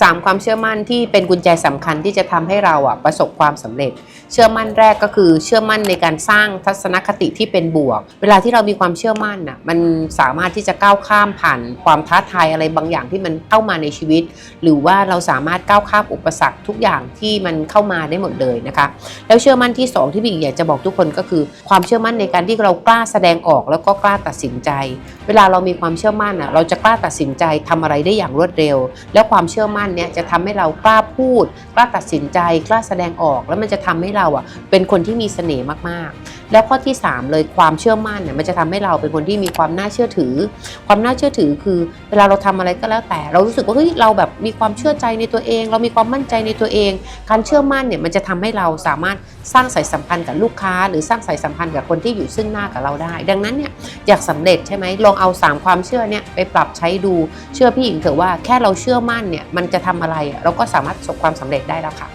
สามความเชื่อมั่นที่เป็นกุญแจสำคัญที่จะทำให้เราอะประสบความสำเร็จ เชื่อมั่นแรกก็คือเชื่อมั่นในการสร้างทัศนคติที่เป็นบวก เวลาที่เรามีความเชื่อมั่นน่ะมันสามารถที่จะก้าวข้ามผ่านความท้าทายอะไรบางอย่างที่มันเข้ามาในชีวิต หรือว่าเราสามารถก้าวข้ามอุปสรรคทุกอย่างที่มันเข้ามาได้หมดเลยนะคะ แล้วเชื่อมั่นที่สองที่พี่อยากจะบอกทุกคนก็คือ ความเชื่อมั่นในการที่เรากล้าแสดงออกแล้วก็กล้าตัดสินใจ เวลาเรามีความเชื่อมั่นอะเราจะกล้าตัดสินใจทำอะไรได้อย่างรวดเร็ว แล้วความเชื่อมั่นเนี่ยจะทำให้เรากล้าพูด กล้าตัดสินใจ กล้าแสดงออก แล้วมันจะทำให้เราอะเป็นคนที่มีเสน่ห์มากๆ แล้วข้อที่ 3 เลยความเชื่อมั่นเนี่ยมันจะทำให้เราเป็นคนที่มีความน่าเชื่อถือ ความน่าเชื่อถือคือ เวลาเราทำอะไรก็แล้วแต่ เรารู้สึกว่าเฮ้ยเราแบบมีความเชื่อใจในตัวเอง เรามีความมั่นใจในตัวเอง การเชื่อมั่นเนี่ยมันจะทำให้เราสามารถสร้างสายสัมพันธ์กับลูกค้า หรือสร้างสายสัมพันธ์กับคนที่อยู่ซึ่งหน้ากับเราได้ ดังนั้นเนี่ยอยากสำเร็จใช่ไหมลองเอา 3 ความเชื่อเนี่ยไปปรับใช้ดูเชื่อพี่หญิงเถอะว่าแค่เราเชื่อมั่นเนี่ยมันจะทำอะไร เราก็สามารถประสบความสำเร็จได้แล้วค่ะ